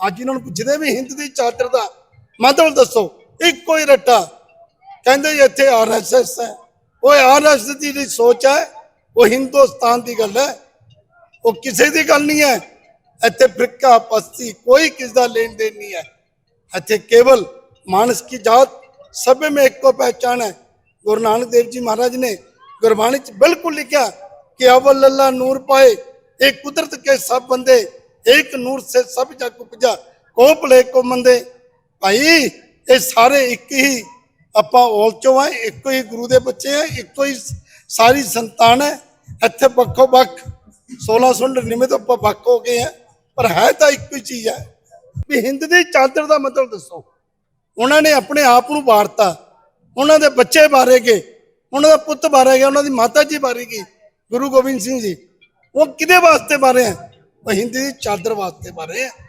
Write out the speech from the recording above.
ਅੱਜ ਇਹਨਾਂ ਨੂੰ ਜਿਹਦੇ ਵੀ ਹਿੰਦ ਦੀ ਚਾਦਰ ਦਾ ਮਤਲਬ ਦੱਸੋ, ਇੱਕੋ ਹੀ ਰੱਟਾ। ਕਹਿੰਦੇ ਇੱਥੇ ਆਰਐਸਐਸ ਹੈ। ਉਹ ਆਰਐਸਐਸ ਦੀ ਜਿਹੜੀ ਸੋਚ ਹੈ, ਉਹ ਹਿੰਦੁਸਤਾਨ ਦੀ ਗੱਲ ਹੈ। ਉਹ ਕਿਸੇ ਦੀ ਗੱਲ ਨਹੀਂ ਹੈ। ਇੱਥੇ ਫਿਰਕਾ ਪਸਤੀ ਕੋਈ ਕਿਸ ਦਾ ਲੈਣ ਦੇਣ ਨਹੀਂ ਹੈ। ਇੱਥੇ ਕੇਵਲ ਮਾਨਸ ਕੀ ਜਾਤ ਸਭੇ ਮੇ ਇੱਕੋ ਪਹਿਚਾਨ ਹੈ। ਗੁਰੂ ਨਾਨਕ ਦੇਵ ਜੀ ਮਹਾਰਾਜ ਨੇ ਗੁਰਬਾਣੀ ਚ ਬਿਲਕੁਲ ਲਿਖਿਆ ਕਿ ਅਵਲ ਲੱਲਾ ਨੂਰ ਪਾਏ, ਇਹ ਕੁਦਰਤ ਕੇ ਸਭ ਬੰਦੇ ਇੱਕ ਨੂਰ ਸੇ ਸਭ ਜਗ ਉਪਜਾ ਕੋ ਭਲੇ ਕੋ ਮੰਦੇ? ਭਾਈ, ਇਹ ਸਾਰੇ ਇੱਕ ਹੀ। ਆਪਾਂ ਔਲ ਚੋਂ ਆ, ਇੱਕੋ ਹੀ ਗੁਰੂ ਦੇ ਬੱਚੇ ਆ, ਇੱਕੋ ਹੀ ਸਾਰੀ ਸੰਤਾਨ ਹੈ। ਇੱਥੇ ਵੱਖੋ ਵੱਖ 1699 ਤੋਂ ਆਪਾਂ ਵੱਖ ਹੋ ਗਏ ਆ, ਪਰ ਹੈ ਤਾਂ ਇੱਕੋ ਹੀ ਚੀਜ਼ ਹੈ ਵੀ ਹਿੰਦ ਦੀ ਚਾਦਰ ਦਾ ਮਤਲਬ ਦੱਸੋ। ਉਹਨਾਂ ਨੇ ਆਪਣੇ ਆਪ ਨੂੰ ਵਾਰਤਾ। ਉਹਨਾਂ ਦੇ ਬੱਚੇ ਬਾਰੇ ਗਏ। ਉਹਨਾਂ ਦਾ ਪੁੱਤ ਬਾਰੇ ਗਿਆ, ਉਹਨਾਂ ਦੀ ਮਾਤਾ ਜੀ ਬਾਰੇ ਗਈ, ਗੁਰੂ ਗੋਬਿੰਦ ਸਿੰਘ ਜੀ। ਉਹ ਕਿਹਦੇ ਵਾਸਤੇ ਬਾਰੇ ਹੈ ਉਹ ਹਿੰਦ ਦੀ ਚਾਦਰ ਵਾਸਤੇ ਬਾਰੇ ਹੈ।